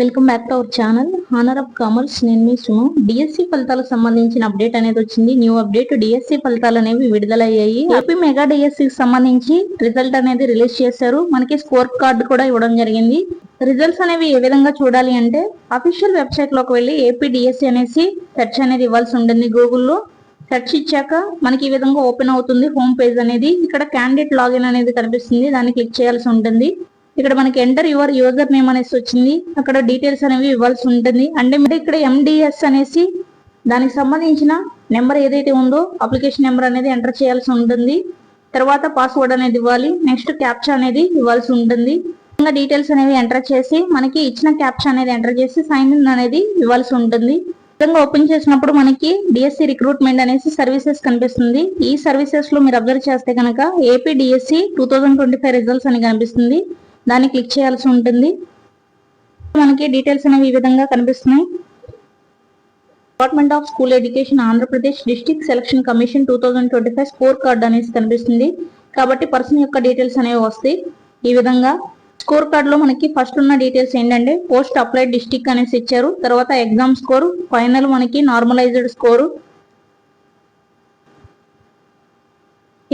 Welcome back to our channel. Honour of commerce నేను మీ Suma. DSC ఫలితాలకు సంబంధించిన అప్డేట్ అనేది వచ్చింది. న్యూ అప్డేట్ డిఎస్సి ఫలితాలు అనేవి విడుదలయ్యాయి. ఏపీ మెగా డిఎస్సి సంబంధించి రిజల్ట్ అనేది రిలీజ్ చేశారు. మనకి స్కోర్ కార్డు కూడా ఇవ్వడం జరిగింది. రిజల్ట్స్ అనేవి ఏ విధంగా చూడాలి అంటే అఫీషియల్ వెబ్సైట్లోకి వెళ్ళి ఏపీ డిఎస్సి అనేసి సెర్చ్ అనేది ఇవ్వాల్సి ఉంటుంది గూగుల్లో సెర్చ్ ఇచ్చాక మనకి ఈ విధంగా ఓపెన్ అవుతుంది. హోమ్ పేజ్ అనేది ఇక్కడ క్యాండిడేట్ లాగిన్ అనేది కనిపిస్తుంది. దాన్ని క్లిక్ చేయాల్సి ఉంటుంది. ఇక్కడ మనకి ఎంటర్ యువర్ యూజర్ నేమ్ అనేసి వచ్చింది. అక్కడ డీటెయిల్స్ అనేవి ఇవ్వాల్సి ఉంటుంది. అంటే మీరు ఇక్కడ ఎండిఎస్ అనేసి దానికి సంబంధించిన నెంబర్ ఏదైతే ఉందో అప్లికేషన్ నెంబర్ అనేది ఎంటర్ చేయాల్సి ఉంటుంది. తర్వాత పాస్వర్డ్ అనేది ఇవ్వాలి. నెక్స్ట్ క్యాప్చా అనేది ఇవ్వాల్సి ఉంటుంది. ఇంకా డీటెయిల్స్ అనేవి ఎంటర్ చేసి మనకి ఇచ్చిన క్యాప్చా అనేది ఎంటర్ చేసి సైన్ ఇన్ అనేది ఇవ్వాల్సి ఉంటుంది. విధంగా ఓపెన్ చేసినప్పుడు మనకి డిఎస్సి రిక్రూట్మెంట్ అనేసి సర్వీసెస్ కనిపిస్తుంది. ఈ సర్వీసెస్లో మీరు అబ్జర్వ్ చేస్తే కనుక AP DSC two twenty five results అని కనిపిస్తుంది. దాన్ని క్లిక్ చేయాల్సి ఉంటుంది. మనకి డీటెయిల్స్ అనేవి ఈ విధంగా కనిపిస్తున్నాయి. Department of school education Andhra Pradesh district selection commission two thousand twenty five score card అనేసి కనిపిస్తుంది. కాబట్టి పర్సన్ యొక్క డీటెయిల్స్ అనేవి వస్తాయి. ఈ విధంగా స్కోర్ కార్డ్లో మనకి ఫస్ట్ ఉన్న డీటెయిల్స్ ఏంటంటే పోస్ట్ అప్లైడ్ డిస్టిక్ అనేసి ఇచ్చారు. తర్వాత ఎగ్జామ్ స్కోరు ఫైనల్ మనకి నార్మలైజ్డ్ స్కోరు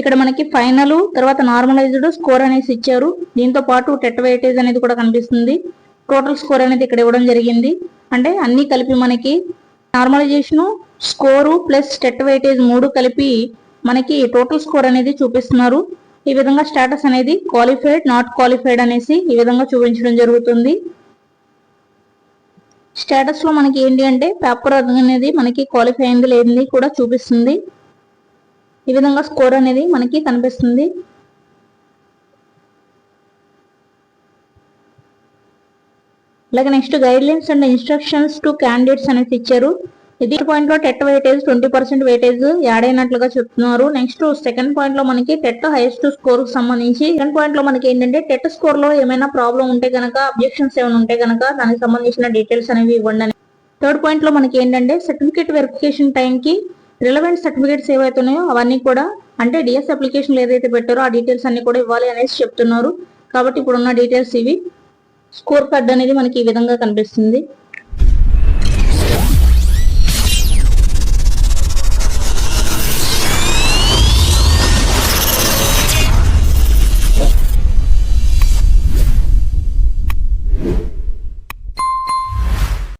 ఇక్కడ మనకి ఫైనల్ తర్వాత నార్మలైజ్డ్ స్కోర్ అనేసి ఇచ్చారు. దీంతో పాటు టెట్ వెయిటేజ్ అనేది కూడా కనిపిస్తుంది. టోటల్ స్కోర్ అనేది ఇక్కడ ఇవ్వడం జరిగింది. అంటే అన్ని కలిపి మనకి normalization score plus TET weightage మూడు కలిపి మనకి టోటల్ స్కోర్ అనేది చూపిస్తున్నారు. ఈ విధంగా స్టేటస్ అనేది క్వాలిఫైడ్ నాట్ క్వాలిఫైడ్ అనేసి ఈ విధంగా చూపించడం జరుగుతుంది. స్టేటస్లో మనకి ఏంటి అంటే పేపర్ అనేది మనకి క్వాలిఫై అయింది లేనిది కూడా చూపిస్తుంది. ఈ విధంగా స్కోర్ అనేది మనకి కనిపిస్తుంది. అలాగే next guidelines and instructions to candidates అనేసి ఇచ్చారు. ఇది పాయింట్లో TET weightage twenty percent weightage add అయినట్లుగా చెప్తున్నారు. నెక్స్ట్ సెకండ్ పాయింట్లో మనకి టెట్ హైయెస్ట్ స్కోర్కి సంబంధించి సెకండ్ పాయింట్లో మనకి ఏంటంటే టెట్ స్కోర్లో ఏమైనా ప్రాబ్లం ఉంటే గనక అబ్జెక్షన్స్ ఏమైనా ఉంటే గనక దానికి సంబంధించిన డీటెయిల్స్ అనేవి ఇవ్వండి థర్డ్ పాయింట్లో మనకి ఏంటంటే సర్టిఫికేట్ వెరిఫికేషన్ టైం కి రిలవెంట్ సర్టిఫికేట్స్ ఏవైతే ఉన్నాయో అవన్నీ కూడా అంటే డిఎస్ అప్లికేషన్ ఏదైతే పెట్టారో ఆ డీటెయిల్స్ అన్ని కూడా ఇవ్వాలి అనేసి చెప్తున్నారు. కాబట్టి ఇప్పుడున్న డీటెయిల్స్ ఇవి. స్కోర్ కార్డ్ అనేది మనకి ఈ విధంగా కనిపిస్తుంది.